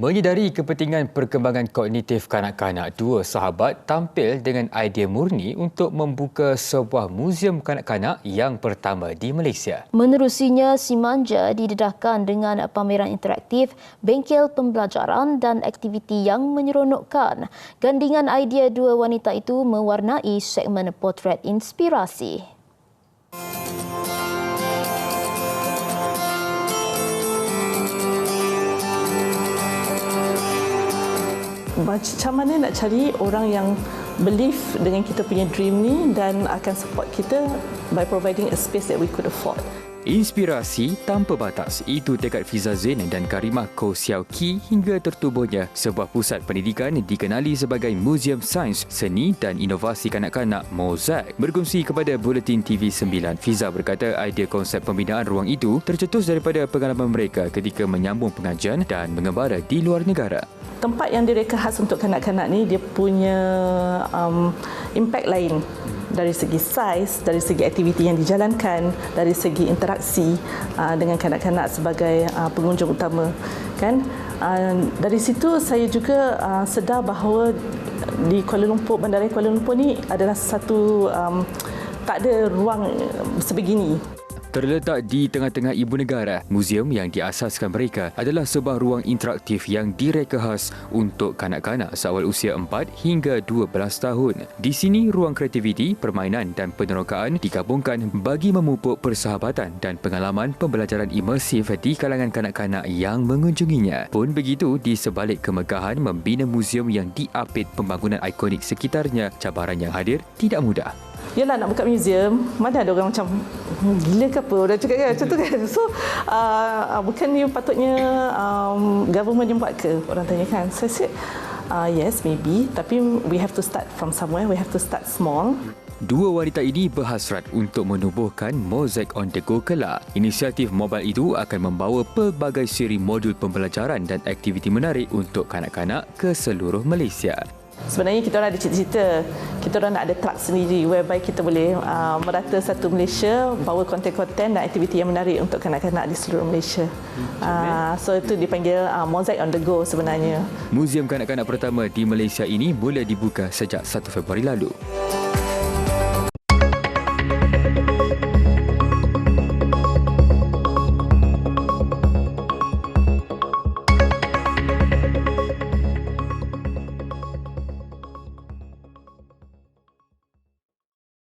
Menyedari kepentingan perkembangan kognitif kanak-kanak, dua sahabat tampil dengan idea murni untuk membuka sebuah muzium kanak-kanak yang pertama di Malaysia. Menerusinya, si manja didedahkan dengan pameran interaktif, bengkel pembelajaran dan aktiviti yang menyeronokkan. Gandingan idea dua wanita itu mewarnai segmen potret inspirasi. Macam mana nak cari orang yang believe dengan kita punya dream ni dan akan support kita by providing a space that we could afford. Inspirasi tanpa batas. Itu tekad Fiza Zain dan Karimah Ko Xiao Ki hingga tertubuhnya sebuah pusat pendidikan dikenali sebagai Museum Sains, Seni dan Inovasi Kanak-Kanak Mosaic. Berkongsi kepada Buletin TV 9, Fiza berkata idea konsep pembinaan ruang itu tercetus daripada pengalaman mereka ketika menyambung pengajian dan mengembara di luar negara. Tempat yang direka khas untuk kanak-kanak ni dia punya um, impact lain dari segi saiz, dari segi aktiviti yang dijalankan, dari segi interaksi uh, dengan kanak-kanak sebagai uh, pengunjung utama, kan? Uh, dari situ saya juga uh, sedar bahawa di Kuala Lumpur, Bandaraya Kuala Lumpur ni adalah satu um, tak ada ruang sebegini Terletak di tengah-tengah ibu negara, muzium yang diasaskan mereka adalah sebuah ruang interaktif yang direka khas untuk kanak-kanak seawal usia 4 hingga 12 tahun. Di sini, ruang kreativiti, permainan dan penerokaan digabungkan bagi memupuk persahabatan dan pengalaman pembelajaran imersif di kalangan kanak-kanak yang mengunjunginya. Pun begitu, di sebalik kemegahan membina muzium yang diapit pembangunan ikonik sekitarnya, cabaran yang hadir tidak mudah. Yalah nak buka museum, mana ada orang macam hmm, gila ke apa orang cakap kan macam tu kan. So uh, bukan ni patutnya um, government yang buat ke orang tanya kan. So I said uh, yes maybe tapi we have to start from somewhere, we have to start small. Dua wanita ini berhasrat untuk menubuhkan Mosaic on the Go kelak. Inisiatif mobile itu akan membawa pelbagai siri modul pembelajaran dan aktiviti menarik untuk kanak-kanak ke seluruh Malaysia. Sebenarnya kita orang ada cita-cita, kita orang nak ada truck sendiri whereby kita boleh uh, merata satu Malaysia, bawa konten-konten dan aktiviti yang menarik untuk kanak-kanak di seluruh Malaysia. Uh, so itu dipanggil uh, Mosaic on the Go sebenarnya. Muzium kanak-kanak pertama di Malaysia ini mula dibuka sejak 1 Februari lalu.